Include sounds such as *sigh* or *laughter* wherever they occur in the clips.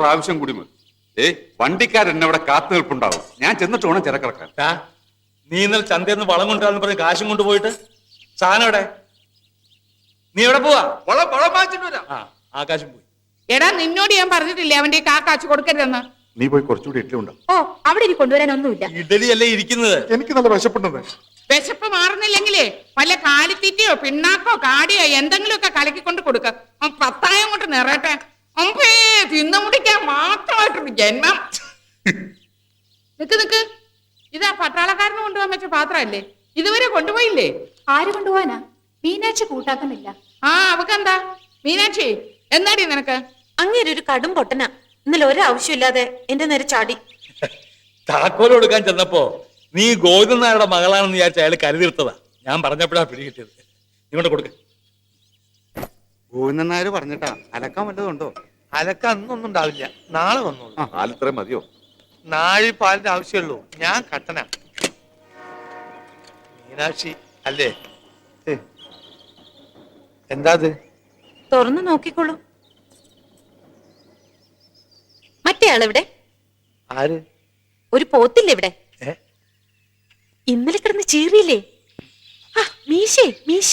പ്രാവശ്യം കൂടി മതി. ഏ വണ്ടിക്കാരൻ എന്നെ അവിടെ കാത്തു നിൽപ്പുണ്ടാവും. ഞാൻ ചെന്നിട്ട് വേണം ചിരക്കിറക്കാൻ ആ നീ ഇന്നലെ ചന്തയിൽ നിന്ന് വളം കൊണ്ടുവരാന്ന് പറഞ്ഞ് കാശും കൊണ്ടുപോയിട്ട്? സാധനം എവിടെ? നീ എവിടെ പോവാ? വളം വളം വാങ്ങിച്ചിട്ട് വരാം. ആ ആകാശം പോയി. എടാ നിന്നോട് ഞാൻ പറഞ്ഞിട്ടില്ലേ അവന്റെ ഈ കാക്കാച്ചു കൊടുക്കരുതെന്ന്? നീ പോയി കുറച്ചുകൂടി ഇഡ്ഡലി ഉണ്ടോ ഓ അവിടെ ഇനി കൊണ്ടുവരാനൊന്നുമില്ല. ഇഡലി അല്ലേ ഇരിക്കുന്നത്? എനിക്ക് നല്ല വിശപ്പുണ്ടെന്ന്. വിശപ്പ് മാറുന്നില്ലെങ്കിലേ വല്ല കാലിത്തീറ്റയോ പിണ്ണാക്കോ കാടിയോ എന്തെങ്കിലുമൊക്കെ കലക്കിക്കൊണ്ട് കൊടുക്ക. അവൻ പത്തായം കൊണ്ട് നിറയട്ടെ. അമ്പേ തിന്നു മുടിക്കാൻ മാത്രമായിട്ടൊരു ജന്മം. നിക്ക് നിക്ക്. ഇതാ പട്ടാളക്കാരന് കൊണ്ടുപോകാൻ വെച്ച പാത്രമല്ലേ ഇതുവരെ കൊണ്ടുപോയില്ലേ? ആര് കൊണ്ടുപോവാനാ? മീനാക്ഷി കൂട്ടാക്കുന്നില്ല ആ അവക്കെന്താ? മീനാക്ഷി എന്നാടി നിനക്ക്? അങ്ങേര് ഒരു കടും പൊട്ടന. ഇന്നലെ ഒരാവശ്യമില്ലാതെ എന്റെ നേരെ ചാടി. താക്കോൽ കൊടുക്കാൻ ചെന്നപ്പോ നീ ഗോവിന്ദൻ നായരുടെ മകളാണെന്ന് വിചാരിച്ച അയാൾ കരുതിർത്തതാ ഞാൻ പറഞ്ഞപ്പോഴാ പിടികിട്ടിയത് കിട്ടിയത്. കൊണ്ട് കൊടുക്ക. ഗോവിന്ദൻ നായർ പറഞ്ഞിട്ടാ. അലക്കാൻ വല്ലതും ഉണ്ടോ? അലക്ക അന്നൊന്നും ഉണ്ടാവില്ല. നാളെ വന്നോളൂ. മതിയോ? നാഴി പാലിന്റെ ആവശ്യമുള്ളൂ. ഞാൻ കട്ടന. മീനാക്ഷി അല്ലേ? എന്താത്? എന്താ തുറന്നു നോക്കിക്കോളൂ. മറ്റേ ആളെവിടെ? ആര്? ഒരു പോത്തില്ലേ ഇവിടെ? ഏ? ഇന്നലെ കിടന്ന് ചീറിയില്ലേ? ആ മീശേ മീശ.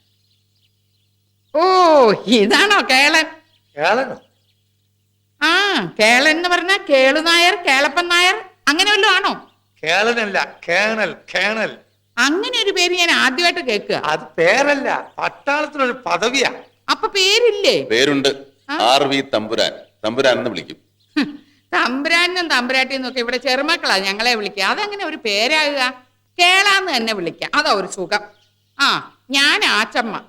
ഓ ഇതാണോ കേളൻ? കേളനോ? ആ കേളൻ എന്ന് പറഞ്ഞ കേളു നായർ കേളപ്പൻ നായർ അങ്ങനെ വല്ലതും ആണോ? കേളനല്ല കേണൽ കേണൽ. അങ്ങനെ ഒരു പേര് ഞാൻ ആദ്യമായിട്ട് കേൾക്കുക. അത് പേരല്ല പട്ടാളത്തിനൊരു പദവിയാ. അപ്പൊ പേരില്ലേ? പേരുണ്ട്. ആർ വി തമ്പുരാൻ. തമ്പുരാൻ എന്ന് വിളിക്കും. തമ്പുരാനും തമ്പുരാട്ടിയും ഒക്കെ ഇവിടെ ചെറുമക്കളാ ഞങ്ങളെ വിളിക്കുക. അതെങ്ങനെ ഒരു പേരാകുക. കേളാന്ന് തന്നെ വിളിക്കാം. അതാ ഒരു സുഖം. ആ ഞാൻ ആച്ചമ്മ.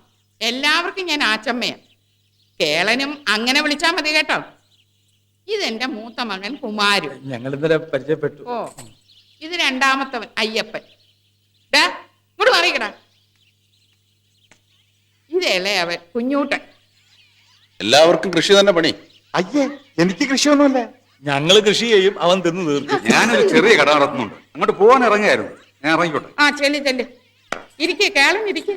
എല്ലാവർക്കും ഞാൻ ആച്ചമ്മയാ. കേളനും അങ്ങനെ വിളിച്ചാ മതി കേട്ടോ. ഇതെന്റെ മൂത്ത മകൻ കുമാരു. ഞങ്ങൾ ഇന്നലെ പരിചയപ്പെട്ടു. ഓ ഇത് രണ്ടാമത്തവൻ അയ്യപ്പൻ. ഡാ ഇങ്ങോട്ട് മാറിക്കടാ ഇതല്ലേ അവൻ കുഞ്ഞൂട്ടൻ. എല്ലാവർക്കും കൃഷി തന്നെ പണി. അയ്യേ എനിക്ക് കൃഷിയൊന്നുമല്ല. ഞങ്ങൾ കൃഷി ചെയ്യും അവൻ തിന്നു തീർക്കും. ഞാനൊരു ചെറിയ കട നടത്തുന്നുണ്ട്. അങ്ങോട്ട് പോകാൻ ഇറങ്ങിയായിരുന്നു. ഞാൻ ഇറങ്ങിക്കോട്ടെ. ആ ചെല്ലി ചെല്ലി. ഇരിക്കേ കേളം ഇരിക്കെ.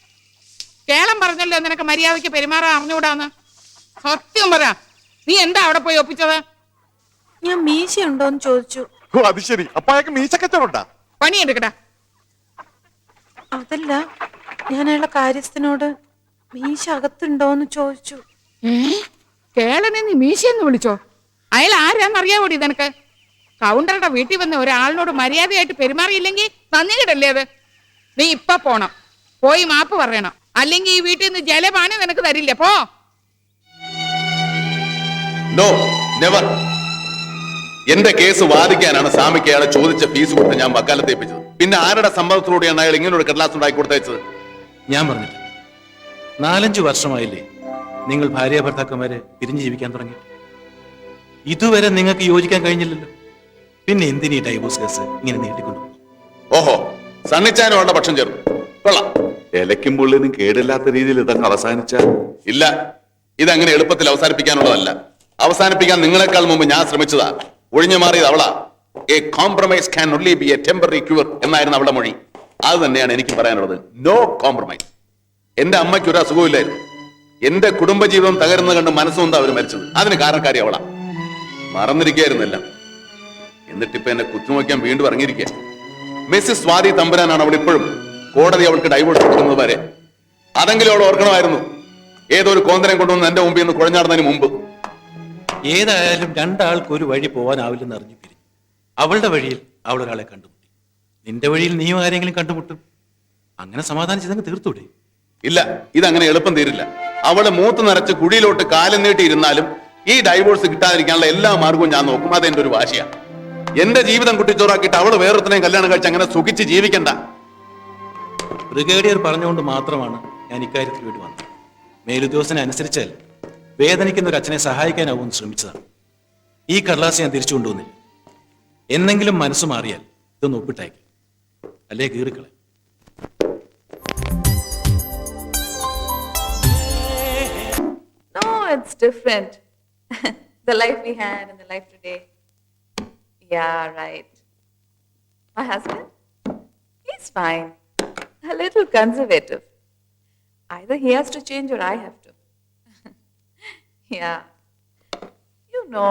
കേളം പറഞ്ഞല്ലോ നിനക്ക് മര്യാദയ്ക്ക് പെരുമാറാൻ അറിഞ്ഞുകൂടാന്ന്? സത്യം പറ. നീ എന്താ അവിടെ പോയി ഒപ്പിച്ചത്? ഞാൻ മീശ ഉണ്ടോന്ന് ചോദിച്ചു. ഓ അത് ശരി. അപ്പൊ അയാൾക്ക് മീശക്കച്ചവടാ പണിയെടുക്കടാ അതല്ല ഞാൻ അയാളെ കാര്യസ്ഥനോട് മീശ അകത്തുണ്ടോന്ന് ചോദിച്ചു. കേളനെ നീ മീശയെന്ന് വിളിച്ചോ? അയാൾ ആരാന്നറിയാവോടി നിനക്ക്? കൗണ്ടറുടെ വീട്ടിൽ വന്ന ഒരാളിനോട് മര്യാദയായിട്ട് പെരുമാറിയില്ലെങ്കിൽ നന്ദി കിടല്ലേ അത്? നീ ഇപ്പൊ പോണം. പോയി മാപ്പ് പറയണം. അല്ലെങ്കിൽ ഈ വീട്ടിൽ നിന്ന് ജലപാനം നിനക്ക് തരില്ല. പോ. നോ നെവർ എന്റെ കേസ് വാദിക്കാനാണ് സ്വാമിക്ക് അയാളെ ചോദിച്ച ഫീസ് കൊടുത്ത് ഞാൻ വക്കാലത്ത് ഏൽപ്പിച്ചത്. പിന്നെ ആരുടെ സമ്മതത്തിലൂടെയാണ് അയാൾ ഇങ്ങനെ ഒരു കടലാസ് ഉണ്ടാക്കി കൊടുത്തയച്ചത്? ഞാൻ പറഞ്ഞില്ല. നാലഞ്ച് വർഷമായില്ലേ നിങ്ങൾ ഭാര്യ ഭർത്താക്കന്മാരെ പിരിഞ്ഞു ജീവിക്കാൻ തുടങ്ങി. ഇതുവരെ നിങ്ങൾക്ക് യോജിക്കാൻ കഴിഞ്ഞില്ലല്ലോ. പിന്നെ എന്തിനീ ഡൈവോഴ്സ് കേസ് ഇങ്ങനെ നീട്ടിക്കൊണ്ടു ഓഹോ സണ്ണിച്ചാനുമുള്ള പക്ഷം ചേർന്നു. കൊള്ളാം. ഇലയ്ക്കും പുള്ളിനും കേടില്ലാത്ത രീതിയിൽ ഇതങ്ങ് അവസാനിച്ച? ഇല്ല. ഇതങ്ങനെ എളുപ്പത്തിൽ അവസാനിപ്പിക്കാനുള്ളതല്ല. അവസാനിപ്പിക്കാൻ നിങ്ങളെക്കാൾ മുമ്പ് ഞാൻ ശ്രമിച്ചതാ. ഒഴിഞ്ഞു മാറിയത് അവളാ. A compromise can only be a temporary cure എന്നായിരുന്നു അവളുടെ മൊഴി. അത് തന്നെയാണ് എനിക്ക് പറയാനുള്ളത്. നോ കോംപ്രമൈസ് എന്റെ അമ്മയ്ക്ക് ഒരു അസുഖമില്ലായിരുന്നു എന്റെ കുടുംബജീവിതം തകരുന്നത് കണ്ട് മനസ്സുകൊണ്ട് അവർ മരിച്ചത്. അതിന് കാരണക്കാരി അവളാ. മറന്നിരിക്കായിരുന്നില്ല എന്നിട്ടിപ്പോ എന്നെ കുത്തുനോക്കാൻ വീണ്ടും ഇറങ്ങിയിരിക്കുക മിസ്സിസ് സ്വാതി തമ്പുരാനാണ് അവൾ ഇപ്പോഴും. കോടതി അവൾക്ക് ഡൈവോഴ്സ് കൊടുക്കുന്നത് വരെ. അതെങ്കിലും അവൾ ഓർക്കണമായിരുന്നു. ഏതൊരു കോന്തരം കൊണ്ടുവന്ന് എന്റെ മുമ്പിൽ നിന്ന് കുഴഞ്ഞാടുന്നതിന് മുമ്പ്. ഏതായാലും രണ്ടാൾക്ക് ഒരു വഴി പോകാനാവില്ലെന്ന് അറിഞ്ഞു പിരിഞ്ഞു. അവളുടെ വഴിയിൽ അവൾ ഒരാളെ കണ്ടുമുട്ടി. നിന്റെ വഴിയിൽ നീയും ആരെങ്കിലും കണ്ടുമുട്ടും? അങ്ങനെ സമാധാനിച്ചതങ്ങ് തീർത്തൂടെ ഇല്ല ഇതങ്ങനെ എളുപ്പം തീരില്ല. അവളെ മൂത്ത് നിറച്ച് കുഴിയിലോട്ട് കാലം നീട്ടിയിരുന്നാലും ഈ ഡൈവോഴ്സ് കിട്ടാതിരിക്കാനുള്ള എല്ലാ മാർഗവും ഞാൻ നോക്കും. അതെന്റെ ഒരു വാശിയാണ് എന്റെ ജീവിതം കുട്ടിച്ചോറാക്കിയിട്ട് അവൾ വേറൊരുത്തനെയും കല്യാണം കഴിച്ച് അങ്ങനെ സുഖിച്ച് ജീവിക്കണ്ട. ബ്രിഗേഡിയർ പറഞ്ഞുകൊണ്ട് മാത്രമാണ് ഞാൻ ഇക്കാര്യത്തിൽ വേണ്ടി വന്നത് മേലുദ്യോഗസ്ഥനെ അനുസരിച്ചാൽ വേദനിക്കുന്ന ഒരു അച്ഛനെ സഹായിക്കാനാവും ശ്രമിച്ചതാണ് ഈ കടലാസ് ഞാൻ തിരിച്ചു കൊണ്ടുവന്നില്ല എന്നെങ്കിലും മനസ്സ് മാറിയാൽ ഇതൊന്ന് ഒപ്പിട്ടയക്കും അല്ലേ കീറിക്കളെ it's different. *laughs* the life we had and the life today. Yeah, right. My husband? He's fine. A little conservative. Either he has to change or I have to. *laughs* yeah. You know,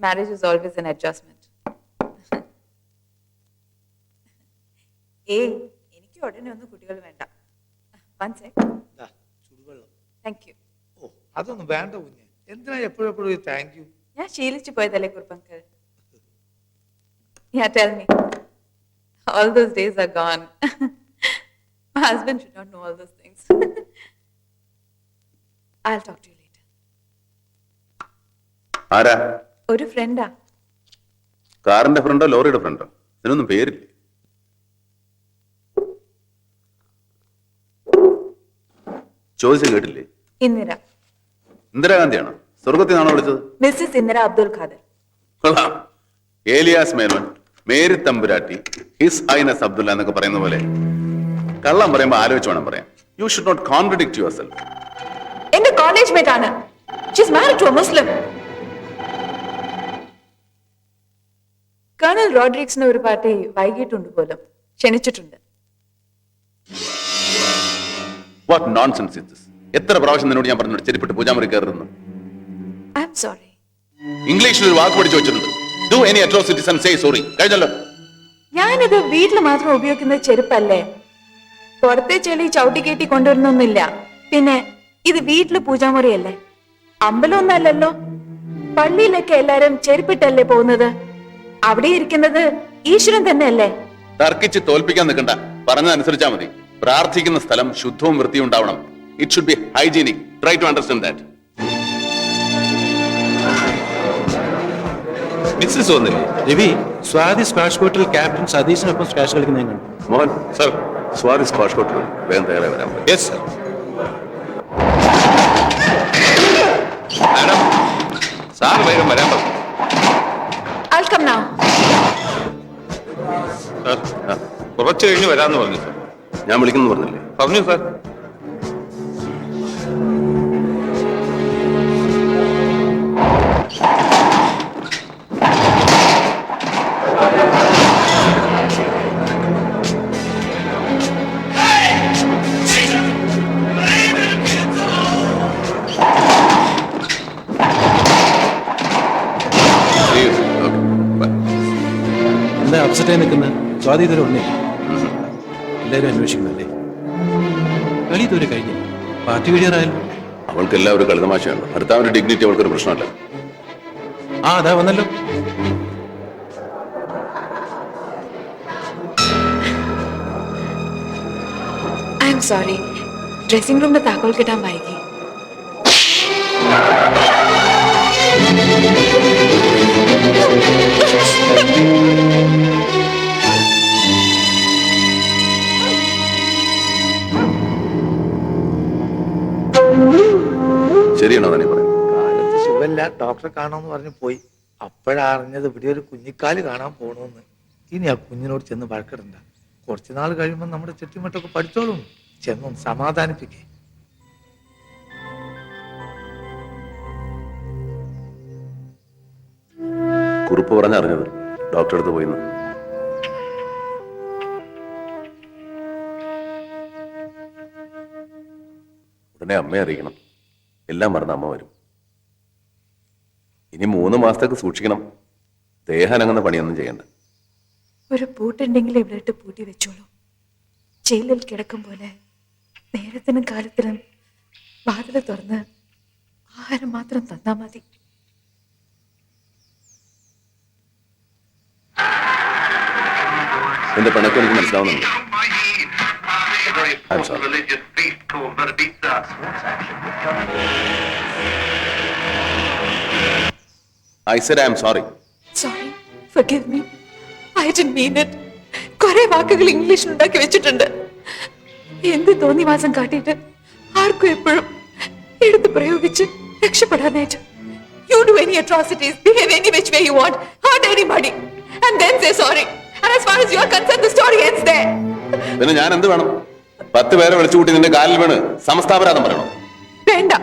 marriage is always an adjustment. *laughs* ഏയ് എനിക്ക് ഉടനെ ഒന്നും കുട്ടികൾ വേണ്ട one sec ദാ, ചുടുവെള്ളം thank you ഓ അതൊന്നും വേണ്ട കുഞ്ഞ് എന്തിനാ എപ്പോഴും എപ്പോഴും ഈ താങ്ക് യു ഞാൻ ശീലിച്ചു പോയതല്ലേ കുറുപ്പങ്കൽ Yeah, tell me. All those days are gone. *laughs* My husband should not know all those things. *laughs* I'll talk to you later. ആരാ? ഒരു ഫ്രണ്ടാ കാറിന്റെ ഫ്രണ്ടോ ലോറിയുടെ ഫ്രണ്ടോ? ഇതിനൊന്നും പേരില്ല. ചോദിച്ചു കേട്ടില്ലേ? ഇന്ദിര. ഇന്ദിരാഗാന്ധിയാണോ? സ്വർഗത്തിൽ നിന്നാണോ വിളിച്ചത്? മിസ്സിസ് ഇന്ദിര അബ്ദുൽ ഖാദർ. കൊള്ളാം. Elias Menon Mary Thampuratti his highness Abdulla എന്നൊക്കെ പറയുന്ന പോലെ. കള്ളം പറയുമ്പോൾ ആലോചിച്ച് വേണം പറയാം you should not contradict yourself എന്റെ കോളേജ് മേറ്റ് ആണ്. She's married to a Muslim colonel റോഡ്രിക്സിന് ഒരു പാർട്ടി വൈകിട്ടുണ്ട് പോലും. ക്ഷണിച്ചിട്ടുണ്ട്. വാട്ട് നോൺസെൻസ് ഇസ് ദിസ് എത്ര പ്രാവശ്യം നിന്നോട് ഞാൻ പറഞ്ഞു ചെരിപ്പിട്ട് പൂജാമുറി കയറുന്നു ഐ ആം സോറി ഇംഗ്ലീഷിൽ ഒരു വാക്ക് പഠിച്ചു വെച്ചിട്ടുണ്ട്. Do any atrocities and say sorry കഴിഞ്ഞല്ലോ. ഞാനിത് വീട്ടിൽ മാത്രം ഉപയോഗിക്കുന്ന ചെരുപ്പല്ലേ? പുറത്തെ ചെളി ചവിട്ടി കയറ്റി കൊണ്ടുവരുന്നൊന്നുമില്ല. പിന്നെ ഇത് വീട്ടിൽ പൂജാമുറിയല്ലേ? അമ്പലമൊന്നല്ലല്ലോ പള്ളിയിലൊക്കെ എല്ലാരും ചെരുപ്പിട്ടല്ലേ പോകുന്നത്? അവിടെ ഇരിക്കുന്നത് ഈശ്വരൻ തന്നെയല്ലേ? തർക്കിച്ച് തോൽപ്പിക്കാൻ നിൽക്കണ്ട. പറഞ്ഞതനുസരിച്ചാ മതി. പ്രാർത്ഥിക്കുന്ന സ്ഥലം ശുദ്ധവും വൃത്തിയും ഉണ്ടാവണം. It should be hygienic try to understand that Mrs വന്നില്ലേ? രവി സ്വാതി സ്ക്വാഷ് കോർട്ടിൽ ക്യാപ്റ്റൻ സതീശിനൊപ്പം സ്ക്വാഷ് കളിക്കുന്ന ഞാൻ കണ്ടു. മോഹൻ സർ സ്വാതി സ്ക്വാഷ് കോർട്ടിൽ വേഗം തയ്യാറായി വരാം യെസ് സർ മാഡം സാർ വേഗം വരാൻ പറഞ്ഞു. കുറച്ച് കഴിഞ്ഞ് വരാമെന്ന് പറഞ്ഞു സാർ ഞാൻ വിളിക്കുന്നു പറഞ്ഞില്ലേ? പറഞ്ഞു സാർ എന്താ അപ്സെറ്റായി നിൽക്കുന്ന സ്വാതി ഒന്നേ എല്ലാവരും അന്വേഷിക്കുന്നല്ലേ കളി ഇതുവരെ കഴിഞ്ഞു. പാർട്ടി വീഴിയറായാലും അവൾക്ക് എല്ലാവരും കളിതമാശയാണ്. അടുത്ത അവരുടെ ഡിഗ്നിറ്റി അവൾക്കൊരു പ്രശ്നമല്ല. ആ അതാ വന്നല്ലോ. ഐ എം സോറി ഡ്രസ്സിംഗ് റൂമിന്റെ താക്കോൽ കിട്ടാൻ വൈകി. ശരിയാണോ തന്നെ കാലത്ത് സുഖല്ല ഡോക്ടറെ കാണാമെന്ന് പറഞ്ഞു പോയി. അപ്പോഴറിഞ്ഞത് ഇവിടെ ഒരു കുഞ്ഞിക്കാൽ കാണാൻ പോണോന്ന്. ഇനി ആ കുഞ്ഞിനോട് ചെന്ന് വഴക്കിടണ്ട. കുറച്ചു നാൾ കഴിയുമ്പോൾ നമ്മുടെ ചെട്ടിമട്ടൊക്കെ പഠിച്ചോളും. ചെന്നൊന്ന് സമാധാനിപ്പിക്കേ. കുറിപ്പ് പറഞ്ഞറിഞ്ഞത് ഡോക്ടറെ അടുത്ത് പോയിന്ന് ഉടനെ അമ്മയെ അറിയിക്കണം. എല്ലാം മറന്ന് അമ്മ വരും. ഇനി മൂന്ന് മാസത്തേക്ക് സൂക്ഷിക്കണം. ദേഹാനങ്ങുന്ന പണിയൊന്നും ചെയ്യണ്ട. ഒരു പൂട്ടുണ്ടെങ്കിൽ ഇവിടെ പൂട്ടി വെച്ചോളൂ. ജയിലിൽ കിടക്കും പോലെ നേരത്തിനും കാലത്തിനും വാതിൽ തുറന്ന് ആഹാരം മാത്രം തന്നാ മതി. എന്റെ പിണക്കം എനിക്ക് മനസ്സിലാവുന്നുണ്ട് I'm sorry. I said I'm sorry. Sorry forgive me I didn't mean it കുറെ വാക്കുകൾ ഇംഗ്ലീഷിൽ ഉണ്ടാക്കി വെച്ചിട്ടുണ്ട് എന്ത് തോന്നിവാസം കാട്ടിയിട്ട് ആർക്കും എപ്പോഴും എടുത്ത് പ്രയോഗിച്ച് രക്ഷപ്പെടാനായിട്ട് You do any atrocities, behave any which way you want, hurt anybody, and then say sorry. And as far as you're concerned, the story ends there. പിന്നെ ഞാൻ എന്ത് വേണം? പത്ത് പേരെ വിളിച്ചുകൂട്ടി നിന്റെ കാലിൽ വീണ് സമസ്താപരാധം പറയണം? വേണ്ട.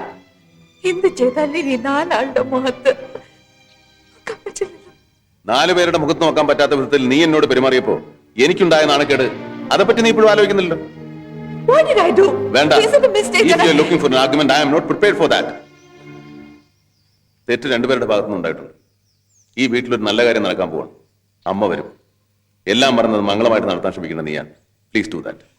എന്ത് ചെയ്താലും ഇനി നാലാളുടെ മുഖത്ത് നോക്കാൻ പറ്റില്ലല്ലോ. നാലു പേരുടെ മുഖത്ത് നോക്കാൻ പറ്റാത്ത വിധത്തിൽ നീ എന്നോട് പെരുമാറിയപ്പോ എനിക്കുണ്ടായ നാണക്കേട് അതേപ്പറ്റി നീ ഇപ്പോഴും ആലോചിക്കുന്നില്ലല്ലോ? What did I do? വേണ്ട. Is it a mistake that I... looking for argument I am not prepared for that തെറ്റ് രണ്ടുപേരുടെ ഭാഗത്തുനിന്ന് ഉണ്ടായിട്ടുണ്ട് ഈ വീട്ടിലൊരു നല്ല കാര്യം നടക്കാൻ പോവാണ്. അമ്മ വരും. എല്ലാം പറഞ്ഞത് മംഗളമായിട്ട് നടത്താൻ ശ്രമിക്കുന്ന നീയാണ്. Please do that